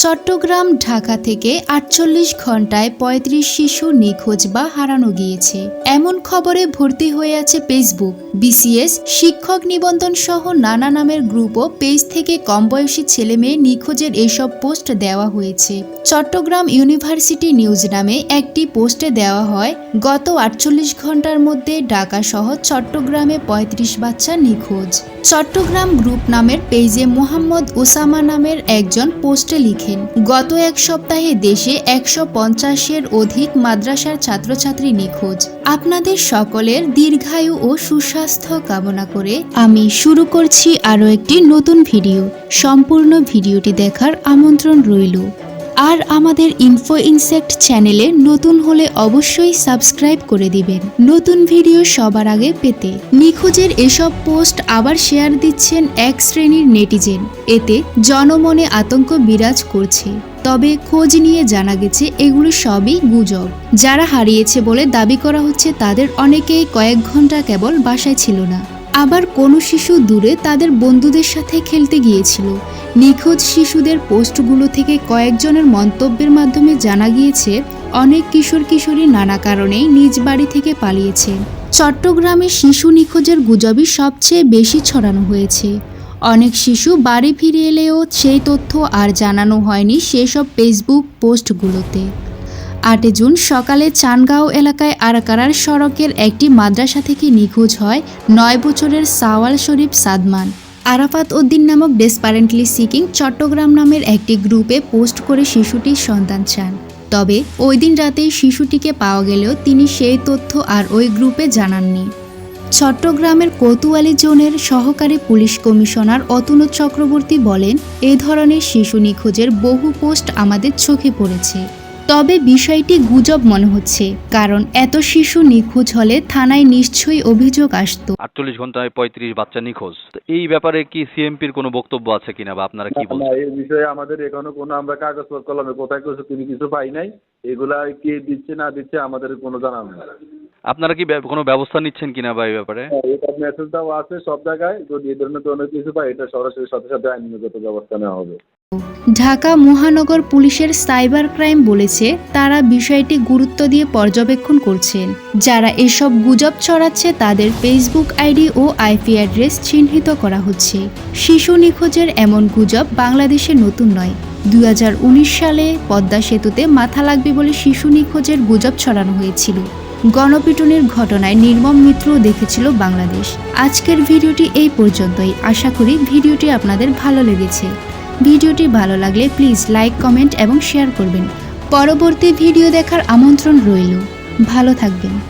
চট্টগ্রাম, ঢাকা থেকে আটচল্লিশ ঘন্টায় ৩৫ শিশু নিখোঁজ বা হারানো গিয়েছে। এমন খবরে ভর্তি হয়ে আছে ফেসবুক বিসিএস শিক্ষক নিবন্ধন সহ নানা নামের গ্রুপ ও পেজ থেকে কম বয়সী ছেলে মেয়ে নিখোঁজের এসব পোস্ট দেওয়া হয়েছে। চট্টগ্রাম ইউনিভার্সিটি নিউজ নামে একটি পোস্টে দেওয়া হয়, গত আটচল্লিশ ঘণ্টার মধ্যে ঢাকা সহ চট্টগ্রামে ৩৫ বাচ্চা নিখোঁজ। চট্টগ্রাম গ্রুপ নামের পেজে মোহাম্মদ ওসামা নামের একজন পোস্টে লিখেন গত এক সপ্তাহে দেশে একশো পঞ্চাশের অধিক মাদ্রাসার ছাত্রছাত্রী নিখোঁজ। আপনাদের সকলের দীর্ঘায়ু ও সুস্বাস্থ্য কামনা করে আমি শুরু করছি আরও একটি নতুন ভিডিও। সম্পূর্ণ ভিডিওটি দেখার আমন্ত্রণ রইল। আর আমাদের ইনফো ইনসেক্ট চ্যানেলে নতুন হলে অবশ্যই সাবস্ক্রাইব করে দিবেন। নতুন ভিডিও সবার আগে পেতে নিখোঁজের এসব পোস্ট আবার শেয়ার দিচ্ছেন এক শ্রেণির নেটিজেন এতে জনমনে আতঙ্ক বিরাজ করছে। তবে খোঁজ নিয়ে জানা গেছে, এগুলো সবই গুজব। যারা হারিয়েছে বলে দাবি করা হচ্ছে, তাদের অনেকেই কয়েক ঘণ্টা কেবল বাসায় ছিল না। আবার কোনো শিশু দূরে তাদের বন্ধুদের সাথে খেলতে গিয়েছিল। নিখোঁজ শিশুদের পোস্টগুলো থেকে কয়েকজনের মন্তব্যের মাধ্যমে জানা গিয়েছে, অনেক কিশোর কিশোরী নানা কারণেই নিজ বাড়ি থেকে পালিয়েছে। চট্টগ্রামে শিশু নিখোঁজের গুজবই সবচেয়ে বেশি ছড়ানো হয়েছে। অনেক শিশু বাড়ি ফিরে এলেও সেই তথ্য আর জানানো হয়নি সেসব ফেসবুক পোস্টগুলোতে। আটে জুন সকালে চানগাঁও এলাকায় আরাকারার সড়কের একটি মাদ্রাসা থেকে নিখোঁজ হয় নয় বছরের সাওয়াল শরীফ সাদমান। আরাফাত উদ্দিন নামক ডেসপারেন্টলি সিকিং চট্টগ্রাম নামের একটি গ্রুপে পোস্ট করে শিশুটির সন্তান চান। তবে ওই দিন রাতেই শিশুটিকে পাওয়া গেলেও তিনি সেই তথ্য আর ওই গ্রুপে জানাননি। চট্টগ্রামের কোতোয়ালি জোনের সহকারী পুলিশ কমিশনার অতুল চক্রবর্তী বলেন, এ ধরনের শিশু নিখোঁজের বহু পোস্ট আমাদের চোখে পড়েছে। তবে বিষয়টি গুজব মনে হচ্ছে কারণ এত শিশু নিখোঁজ হলে থানায় নিশ্চয়ই অভিযোগ আসত। আটচল্লিশ ঘন্টায় পঁয়ত্রিশ বাচ্চা নিখোঁজ। এই ব্যাপারে কি সিএমপির কোনো বক্তব্য আছে কিনা বা আপনারা কি না বলছেন এই বিষয়ে আমাদের এখনও কোনো আমরা কাগজ কলমে কোথায় কিছু কিছু পাই নাই। এগুলা কে দিচ্ছে না দিচ্ছে আমাদের কোনো জানা নেই। আপনারা কি কোনো ব্যবস্থা নিচ্ছেন কিনা বা এই ব্যাপারে? হ্যাঁ, এটা মেসেজ দেওয়া আছে সব জায়গায়। যদি এ ধরনের কোনো কিছু পাই এটা সরাসরি সাথে সাথে আইনগত ব্যবস্থা নেওয়া হবে। ঢাকা মহানগর পুলিশের সাইবার ক্রাইম বলেছে তারা বিষয়টি গুরুত্ব দিয়ে পর্যবেক্ষণ করছেন। যারা এসব গুজব ছড়াচ্ছে তাদের ফেসবুক আইডি ও আইপি অ্যাড্রেস চিহ্নিত করা হচ্ছে। শিশু নিখোঁজের এমন গুজব বাংলাদেশে নতুন নয়। দুই সালে পদ্মা সেতুতে মাথা লাগবে বলে শিশু নিখোঁজের গুজব ছড়ানো হয়েছিল। গণপিটুনির ঘটনায় নির্মম মিত্রও দেখেছিল বাংলাদেশ। আজকের ভিডিওটি এই পর্যন্তই। আশা করি ভিডিওটি আপনাদের ভালো লেগেছে। ভিডিওটি ভালো লাগলে প্লিজ লাইক, কমেন্ট এবং শেয়ার করবেন। পরবর্তী ভিডিও দেখার আমন্ত্রণ রইল। ভালো থাকবেন।